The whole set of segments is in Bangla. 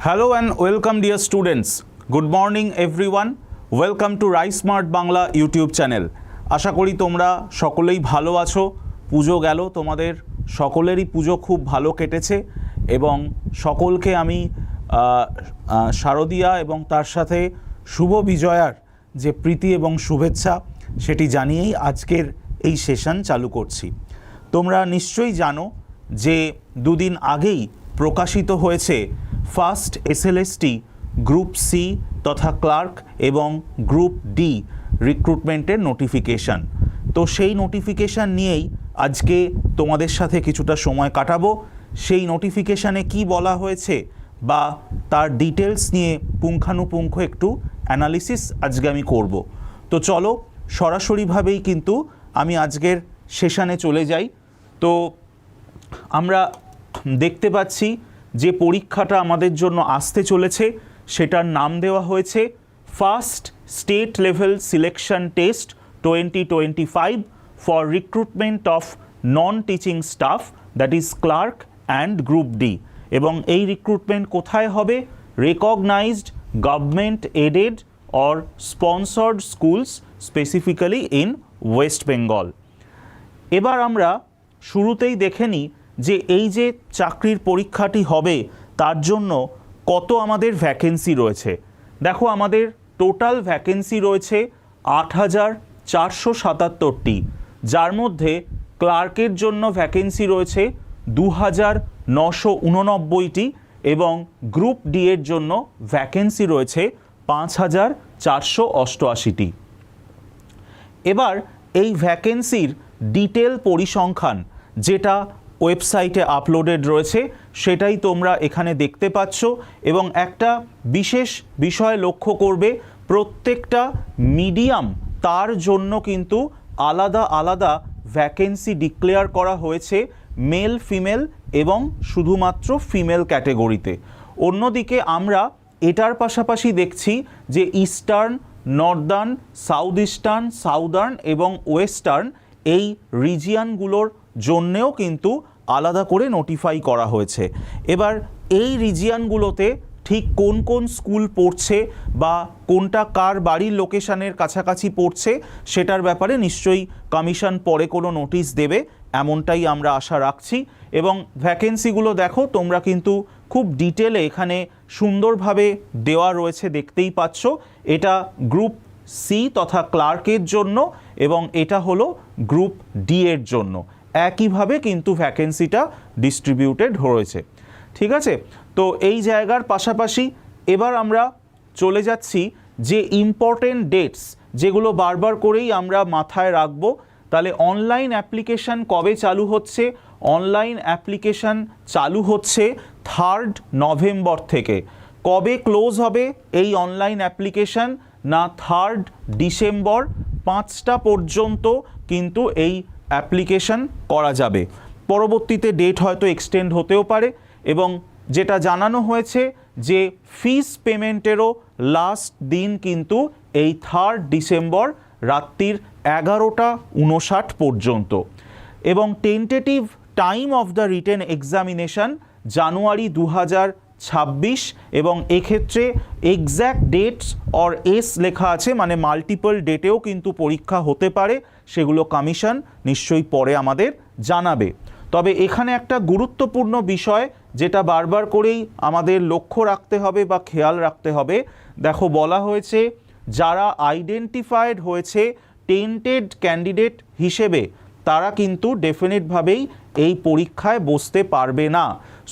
Hello and welcome, dear students. Good morning, everyone. Welcome to Rise Smart Bangla YouTube channel আশা করি তোমরা সকলেই ভালো আছো পুজো গেল তোমাদের সকলেরই পুজো খুব ভালো কেটেছে এবং সকলকে আমি শারদীয়া এবং তার সাথে শুভ বিজয়ার যে প্রীতি এবং শুভেচ্ছা সেটি জানিয়েই আজকের এই সেশন চালু করছি তোমরা নিশ্চয়ই জানো যে দুদিন আগেই প্রকাশিত হয়েছে ফার্স্ট এসএলএসটি গ্রুপ সি তথা ক্লার্ক এবং গ্রুপ ডি রিক্রুটমেন্টের নোটিফিকেশান। তো সেই নোটিফিকেশান নিয়েই আজকে তোমাদের সাথে কিছুটা সময় কাটাবো। সেই নোটিফিকেশানে কি বলা হয়েছে বা তার ডিটেলস নিয়ে পুঙ্খানুপুঙ্খ একটু অ্যানালিসিস আজকে আমি করব। তো চলো, সরাসরিভাবেই কিন্তু আমি আজকের সেশানে চলে যাই। তো আমরা দেখতে পাচ্ছি যে পরীক্ষাটা আমাদের জন্য আসতে চলেছে, সেটার নাম দেওয়া হয়েছে first state level selection test twenty twenty five for recruitment of non teaching staff, that is clerk and group D. এবং এই রিক্রুটমেন্ট কোথায় হবে? Recognised, government aided or sponsored schools, specifically in West Bengal. এবার আমরা শুরুতেই দেখে নিই যে এই যে চাকরির পরীক্ষাটি হবে, তার জন্য কত আমাদের ভ্যাকেন্সি রয়েছে? দেখো, আমাদের টোটাল ভ্যাকেন্সি রয়েছে আট হাজার চারশো সাতাত্তরটি। যার মধ্যে ক্লার্কের জন্য ভ্যাকেন্সি রয়েছে দু হাজার নশো উননব্বইটি এবং গ্রুপ ডি এর জন্য ভ্যাকেন্সি রয়েছে পাঁচ হাজার চারশো অষ্টআশিটি। এবার এই ভ্যাকেন্সির ডিটেল পরিসংখ্যান, যেটা ওয়েবসাইটে আপলোডেড রয়েছে, সেটাই তোমরা এখানে দেখতে পাচ্ছ এবং একটা বিশেষ বিষয় লক্ষ্য করবে, প্রত্যেকটা মিডিয়াম তার জন্য কিন্তু আলাদা আলাদা ভ্যাকেন্সি ডিক্লেয়ার করা হয়েছে মেল ফিমেল এবং শুধুমাত্র ফিমেল ক্যাটেগরিতে অন্যদিকে আমরা এটার পাশাপাশি দেখছি যে eastern northern south eastern southern এবং ওয়েস্টার্ন এই রিজিয়ানগুলোর জন্যেও কিন্তু আলাদা করে নোটিফাই করা হয়েছে। এবার এই রিজিয়ানগুলোতে ঠিক কোন কোন স্কুল পড়ছে বা কোনটা কার বাড়ির লোকেশানের কাছাকাছি পড়ছে সেটার ব্যাপারে নিশ্চয়ই কমিশন পরে কোনো নোটিশ দেবে, এমনটাই আমরা আশা রাখছি। এবং ভ্যাকেন্সিগুলো দেখো, তোমরা কিন্তু খুব ডিটেলে এখানে সুন্দরভাবে দেওয়া রয়েছে, দেখতেই পাচ্ছ। এটা গ্রুপ সি তথা ক্লার্কের জন্য এবং এটা হলো গ্রুপ ডি এর জন্য। একইভাবে কিন্তু ভ্যাকেন্সিটা ডিস্ট্রিবিউটেড হয়েছে। ঠিক আছে? তো এই জায়গার পাশাপাশি এবার আমরা চলে যাচ্ছি যে ইম্পর্টেন্ট ডেটস যেগুলো বারবার করেই আমরা মাথায় রাখব। তাহলে অনলাইন অ্যাপ্লিকেশান কবে চালু হচ্ছে? অনলাইন অ্যাপ্লিকেশান চালু হচ্ছে থার্ড নভেম্বর থেকে। কবে ক্লোজ হবে এই অনলাইন অ্যাপ্লিকেশান না থার্ড ডিসেম্বর পাঁচটা পর্যন্ত কিন্তু এই অ্যাপ্লিকেশান করা যাবে। পরবর্তীতে ডেট হয়তো এক্সটেন্ড হতেও পারে এবং যেটা জানানো হয়েছে যে ফিস পেমেন্টেরও লাস্ট দিন কিন্তু এই থার্ড ডিসেম্বর রাত্রির এগারোটা উনষাট পর্যন্ত। এবং tentative time of the written examination January দু হাজার ছাব্বিশ এবং এক্ষেত্রে এক্স্যাক্ট ডেটস অর এস লেখা আছে মানে মাল্টিপল ডেটেও কিন্তু পরীক্ষা হতে পারে, সেগুলো কমিশন নিশ্চয়ই পরে আমাদের জানাবে। তবে এখানে একটা গুরুত্বপূর্ণ বিষয়, যেটা বারবার করেই আমাদের লক্ষ্য রাখতে হবে বা খেয়াল রাখতে হবে, দেখো বলা হয়েছে, যারা আইডেন্টিফাইড হয়েছে টেন্টেড ক্যান্ডিডেট হিসেবে, তারা কিন্তু ডেফিনেটভাবেই এই পরীক্ষায় বসতে পারবে না।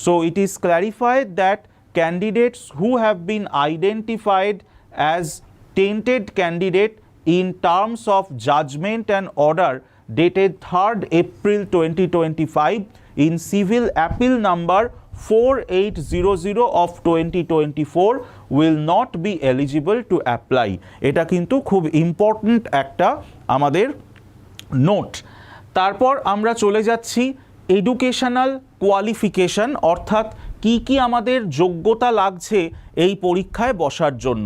So it is clarified that candidates who have been identified as tainted candidate in terms of judgment and order dated 3rd April 2025 in civil appeal number 4800 of 2024 will not be eligible to apply এটা কিন্তু খুব ইম্পর্ট্যান্ট একটা আমাদের নোট তারপর আমরা চলে যাচ্ছি এডুকেশনাল কোয়ালিফিকেশন অর্থাৎ কি কি আমাদের যোগ্যতা লাগছে এই পরীক্ষায় বসার জন্য।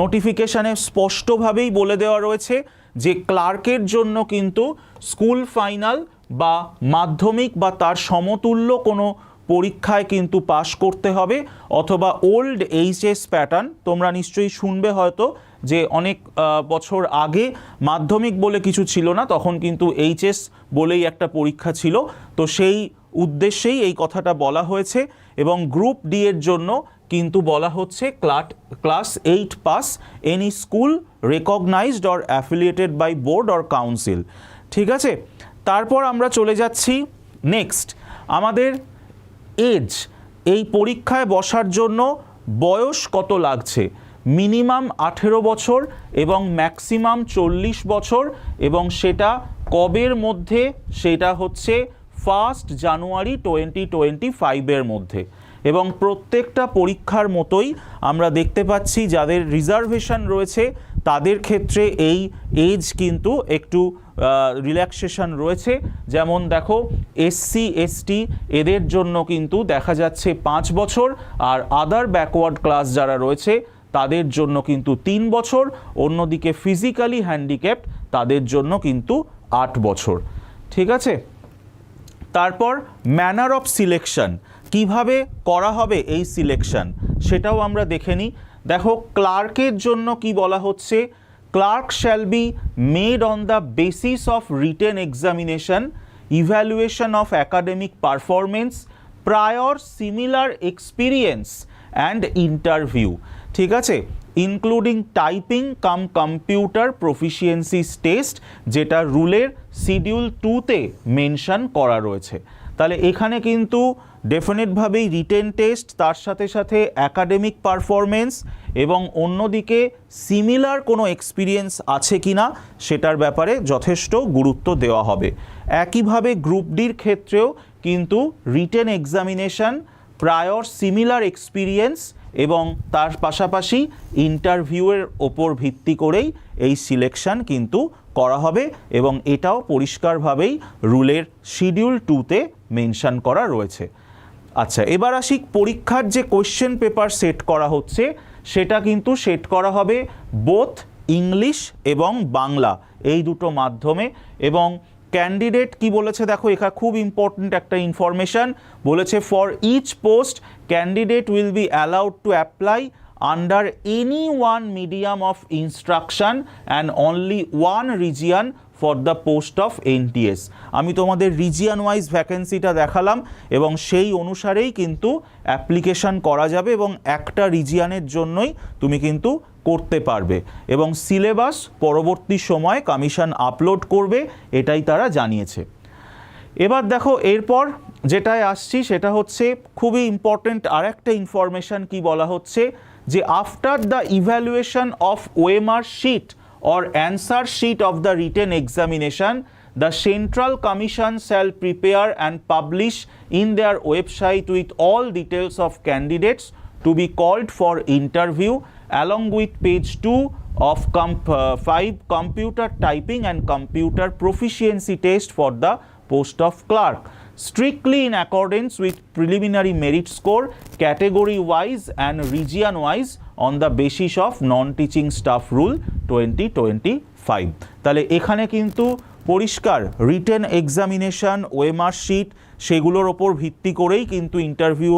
নোটিফিকেশানে স্পষ্টভাবেই বলে দেওয়া রয়েছে যে ক্লার্কের জন্য কিন্তু স্কুল ফাইনাল বা মাধ্যমিক বা তার সমতুল্য কোনো পরীক্ষায় কিন্তু পাশ করতে হবে, অথবা ওল্ড এইচএস প্যাটার্ন তোমরা নিশ্চয়ই শুনবে হয়তো যে অনেক বছর আগে মাধ্যমিক বলে কিছু ছিল না, তখন কিন্তু এইচএস বলেই একটা পরীক্ষা ছিল। তো সেই উদ্দেশ্যেই এই কথাটা বলা হয়েছে এবং গ্রুপ ডি এর জন্য কিন্তু বলা হচ্ছে ক্লাট, class eight pass, any school recognised or affiliated by board or council. ঠিক আছে? তারপর আমরা চলে যাচ্ছি নেক্সট। আমাদের এজ, এই পরীক্ষায় বসার জন্য বয়স কত লাগছে? মিনিমাম আঠেরো বছর এবং ম্যাক্সিমাম চল্লিশ বছর এবং সেটা কবের মধ্যে? সেটা হচ্ছে ফার্স্ট জানুয়ারি টোয়েন্টি টোয়েন্টি ফাইভের মধ্যে। এবং প্রত্যেকটা পরীক্ষার মতোই আমরা দেখতে পাচ্ছি যাদের রিজার্ভেশন রয়েছে, তাদের ক্ষেত্রে এই এজ কিন্তু একটু রিল্যাক্সেশন রয়েছে। যেমন দেখো এসসি এসটি এদের জন্য কিন্তু দেখা যাচ্ছে পাঁচ বছর, আর আদার ব্যাকওয়ার্ড ক্লাস যারা রয়েছে তাদের জন্য কিন্তু তিন বছর, অন্যদিকে ফিজিক্যালি হ্যান্ডিক্যাপড তাদের জন্য কিন্তু আট বছর। ঠিক আছে? তারপর ম্যানার অফ সিলেকশন কীভাবে করা হবে এই সিলেকশন সেটাও আমরা দেখে নিই। দেখো ক্লার্কের জন্য কি বলা হচ্ছে? Clerk shall be made on the basis of written examination evaluation of academic performance prior similar experience and interview ঠিক আছে? Including typing cum computer proficiencies test যেটা রুলের শিডিউল টুতে মেনশন করা রয়েছে। তাহলে এখানে কিন্তু ডেফিনেটভাবেই রিটেন টেস্ট তার সাথে সাথে অ্যাকাডেমিক পারফরমেন্স এবং অন্যদিকে সিমিলার কোনো এক্সপিরিয়েন্স আছে কি না সেটার ব্যাপারে যথেষ্ট গুরুত্ব দেওয়া হবে। একইভাবে গ্রুপ ডির ক্ষেত্রেও কিন্তু written examination prior similar experience এবং তার পাশাপাশি ইন্টারভিউয়ের ওপর ভিত্তি করেই এই সিলেকশন কিন্তু করা হবে এবং এটাও পরিষ্কারভাবেই রুলের শিডিউল টুতে মেনশন করা রয়েছে। আচ্ছা এবার আসি পরীক্ষার যে কোয়েশ্চেন পেপার সেট করা হচ্ছে, সেটা কিন্তু সেট করা হবে বোথ ইংলিশ এবং বাংলা, এই দুটো মাধ্যমে এবং ক্যান্ডিডেট কি বলেছে? দেখো এখানে খুব ইম্পর্ট্যান্ট একটা ইনফরমেশন বলেছে for each post candidate will be allowed to apply under any one medium of instruction and only one region for the post of NTS আমি তোমাদের রিজিয়ান ওয়াইজ ভ্যাকেন্সিটা দেখালাম এবং সেই অনুসারেই কিন্তু অ্যাপ্লিকেশন করা যাবে এবং একটা রিজিয়ানের জন্যই তুমি কিন্তু করতে পারবে এবং সিলেবাস পরবর্তী সময়ে কমিশন আপলোড করবে, এটাই তারা জানিয়েছে। এবার দেখো, এরপর যেটায় আসছি সেটা হচ্ছে খুবই ইম্পর্টেন্ট আর একটা ইনফরমেশন কী বলা হচ্ছে যে after the evaluation of OMR sheet or answer sheet of the written examination, the Central Commission shall prepare and publish in their website with all details of candidates to be called for interview along with page 2 of comp, uh, 5 computer typing and computer proficiency test for the post of clerk. Strictly in accordance with preliminary merit score category wise and region wise on the basis of non teaching staff rule 2025 তাহলে এখানে কিন্তু পরিষ্কার রিটেন এক্সামিনেশন ওয়েমার শিট সেগুলোর ওপর ভিত্তি করেই কিন্তু ইন্টারভিউ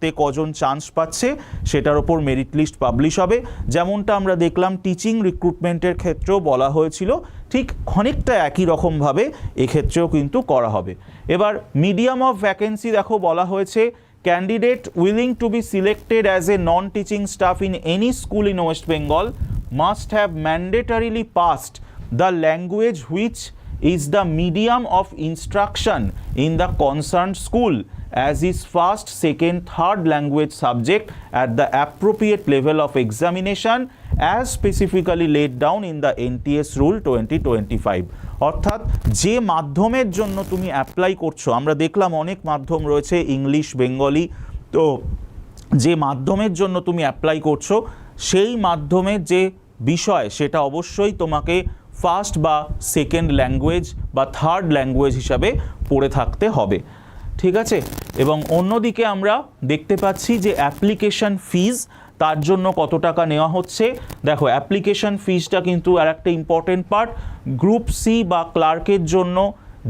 তে কজন চান্স পাচ্ছে, সেটার ওপর মেরিট লিস্ট পাবলিশ হবে। যেমনটা আমরা দেখলাম টিচিং রিক্রুটমেন্টের ক্ষেত্রেও বলা হয়েছিল, ঠিক অনেকটা একই রকমভাবে এক্ষেত্রেও কিন্তু করা হবে। এবার মিডিয়াম অফ ভ্যাকেন্সি দেখো বলা হয়েছে candidate willing to be selected as a non teaching staff in any school in West Bengal must have mandatorily passed the language which is the medium of instruction in the concerned school as is first, second, third language subject at the appropriate level of examination as specifically laid down in the NTS rule 2025 অর্থাৎ যে মাধ্যমের জন্য তুমি অ্যাপ্লাই করছ আমরা দেখলাম অনেক মাধ্যম রয়েছে ইংলিশ বেঙ্গলি তো যে মাধ্যমের জন্য তুমি অ্যাপ্লাই করছ সেই মাধ্যমের যে বিষয় সেটা অবশ্যই তোমাকে ফার্স্ট বা সেকেন্ড ল্যাঙ্গুয়েজ বা থার্ড ল্যাঙ্গুয়েজ হিসাবে পড়ে থাকতে হবে। ঠিক আছে? এবং অন্যদিকে আমরা দেখতে পাচ্ছি যে অ্যাপ্লিকেশন ফিজ তার জন্য কত টাকা নেওয়া হচ্ছে। দেখো অ্যাপ্লিকেশন ফিজটা কিন্তু আর একটা ইম্পর্টেন্ট পার্ট গ্রুপ সি বা ক্লার্কের জন্য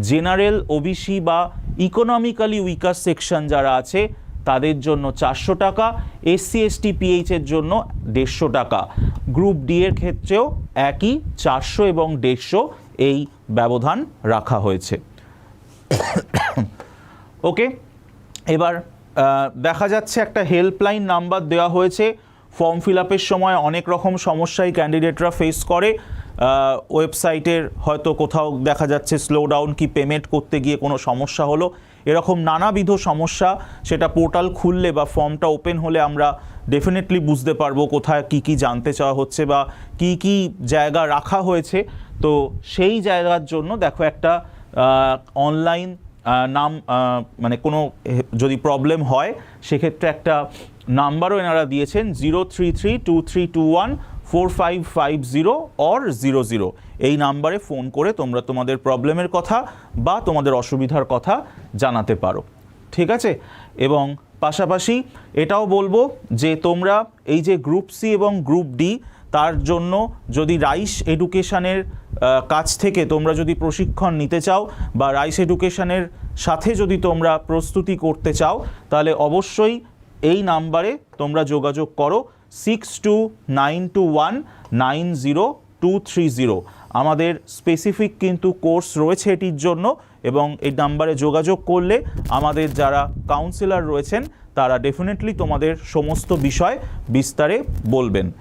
জেনারেল ওবিসি বা ইকোনমিক্যালি উইকার সেকশন যারা আছে তাদের জন্য চারশো টাকা এসসি এসটি পিএইচের জন্য দেড়শো টাকা। গ্রুপ ডি এর ক্ষেত্রেও একই চারশো এবং দেড়শো এই ব্যবধান রাখা হয়েছে। ওকে এবার দেখা যাচ্ছে একটা হেল্পলাইন নাম্বার দেওয়া হয়েছে। ফর্ম ফিল আপের সময় অনেক রকম সমস্যাই ক্যান্ডিডেটরা ফেস করে। ওয়েবসাইটের হয়তো কোথাও দেখা যাচ্ছে স্লো ডাউন কি পেমেন্ট করতে গিয়ে কোনো সমস্যা হলো। এরকম নানাবিধ সমস্যা সেটা পোর্টাল খুললে বা ফর্মটা ওপেন হলে আমরা ডেফিনেটলি বুঝতে পারব কোথায় কি কি জানতে চাওয়া হচ্ছে বা কি কি জায়গা রাখা হয়েছে। তো সেই জায়গার জন্য দেখো একটা অনলাইন নাম মানে কোনো যদি প্রবলেম হয়, সেক্ষেত্রে একটা নাম্বারও এনারা দিয়েছেন zero three three two three two one four five five zero or zero zero এই নাম্বারে ফোন করে তোমরা তোমাদের প্রবলেমের কথা বা তোমাদের অসুবিধার কথা জানাতে পারো। ঠিক আছে? এবং পাশাপাশি এটাও বলব যে তোমরা এই যে গ্রুপ সি এবং গ্রুপ ডি, তার জন্য যদি রাইস এডুকেশনের কাছ থেকে তোমরা যদি প্রশিক্ষণ নিতে চাও বা রাইস এডুকেশনের সাথে যদি তোমরা প্রস্তুতি করতে চাও, তাহলে অবশ্যই এই নাম্বারে তোমরা যোগাযোগ করো। Six two nine two one nine zero two three zero আমাদের স্পেসিফিক কিন্তু কোর্স রয়েছে এটির জন্য এবং এই নাম্বারে যোগাযোগ করলে আমাদের যারা কাউন্সিলর রয়েছেন, তারা ডেফিনেটলি তোমাদের সমস্ত বিষয় বিস্তারে বলবেন।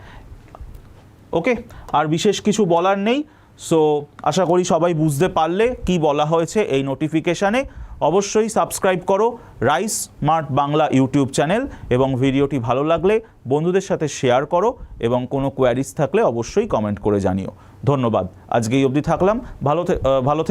ওকে? আর বিশেষ কিছু বলার নেই। সো আশা করি সবাই বুঝতে পারলে কি বলা হয়েছে এই নোটিফিকেশানে অবশ্যই সাবস্ক্রাইব করো rise smart Bangla YouTube channel এবং ভিডিওটি ভালো লাগলে বন্ধুদের সাথে শেয়ার করো এবং কোনো কোয়ারিজ থাকলে অবশ্যই কমেন্ট করে জানিও। ধন্যবাদ। আজকে এই অবধি থাকলাম। ভালো ভালো